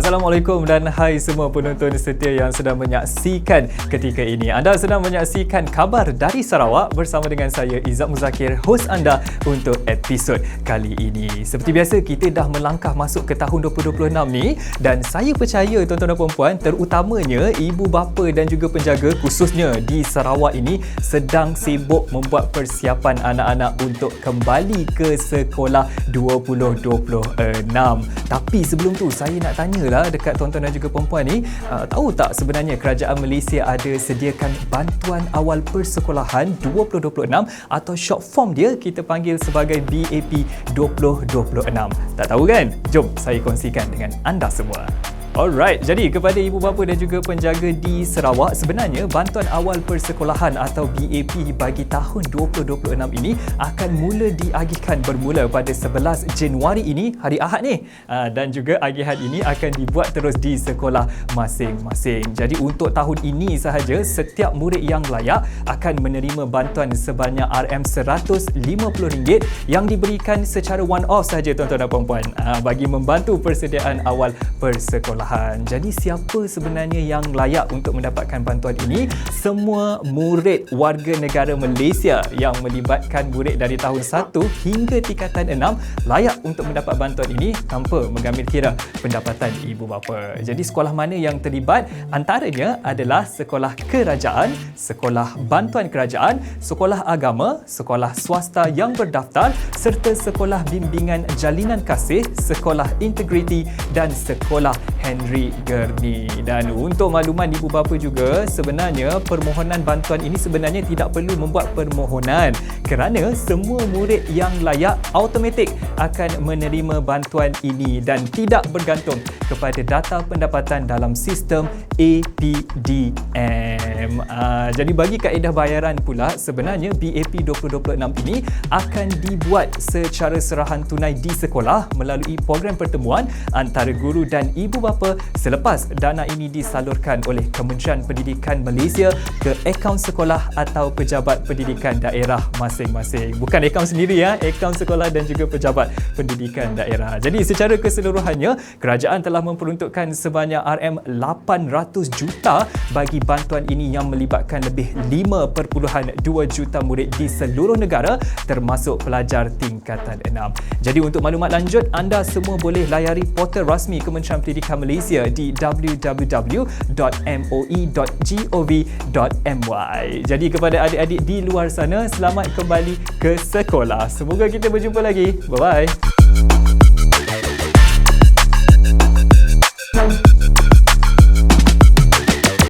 Assalamualaikum dan hai semua penonton setia yang sedang menyaksikan ketika ini. Anda sedang menyaksikan kabar dari Sarawak bersama dengan saya Izzat Muzakir, host anda untuk episod kali ini. Seperti biasa kita dah melangkah masuk ke tahun 2026 ni dan saya percaya tuan-tuan dan puan-puan terutamanya ibu bapa dan juga penjaga khususnya di Sarawak ini sedang sibuk membuat persiapan anak-anak untuk kembali ke sekolah 2026. Tapi sebelum tu saya nak tanya tanyalah dekat tuan-tuan dan juga perempuan ni uh, tahu tak sebenarnya kerajaan Malaysia ada sediakan bantuan awal persekolahan 2026 atau short form dia kita panggil sebagai BAP 2026 tak tahu kan? Jom saya kongsikan dengan anda semua Alright, jadi kepada ibu bapa dan juga penjaga di Sarawak, sebenarnya bantuan awal persekolahan atau BAP bagi tahun 2026 ini akan mula diagihkan bermula pada 11 Januari ini, hari Ahad ni. Ah, dan juga agihan ini akan dibuat terus di sekolah masing-masing. Jadi untuk tahun ini sahaja, setiap murid yang layak akan menerima bantuan sebanyak RM150 yang diberikan secara one-off sahaja tuan-tuan dan puan-puan ah, bagi membantu persediaan awal persekolahan persekolahan. Jadi siapa sebenarnya yang layak untuk mendapatkan bantuan ini? Semua murid warga negara Malaysia yang melibatkan murid dari tahun 1 hingga tingkatan 6 layak untuk mendapat bantuan ini tanpa mengambil kira pendapatan ibu bapa. Jadi sekolah mana yang terlibat? Antaranya adalah sekolah kerajaan, sekolah bantuan kerajaan, sekolah agama, sekolah swasta yang berdaftar serta sekolah bimbingan jalinan kasih, sekolah integriti dan sekolah Henry Gurney. Dan untuk makluman ibu bapa juga, sebenarnya permohonan bantuan ini sebenarnya tidak perlu membuat permohonan kerana semua murid yang layak automatik akan menerima bantuan ini dan tidak bergantung kepada data pendapatan dalam sistem APDM. Uh, jadi bagi kaedah bayaran pula, sebenarnya BAP 2026 ini akan dibuat secara serahan tunai di sekolah melalui program pertemuan antara guru dan ibu bapa apa selepas dana ini disalurkan oleh Kementerian Pendidikan Malaysia ke akaun sekolah atau pejabat pendidikan daerah masing-masing. Bukan akaun sendiri ya, akaun sekolah dan juga pejabat pendidikan daerah. Jadi secara keseluruhannya, kerajaan telah memperuntukkan sebanyak RM800 juta bagi bantuan ini yang melibatkan lebih 5.2 juta murid di seluruh negara termasuk pelajar tingkatan 6. Jadi untuk maklumat lanjut, anda semua boleh layari portal rasmi Kementerian Pendidikan Malaysia Malaysia di www.moe.gov.my. Jadi kepada adik-adik di luar sana, selamat kembali ke sekolah. Semoga kita berjumpa lagi. Bye-bye.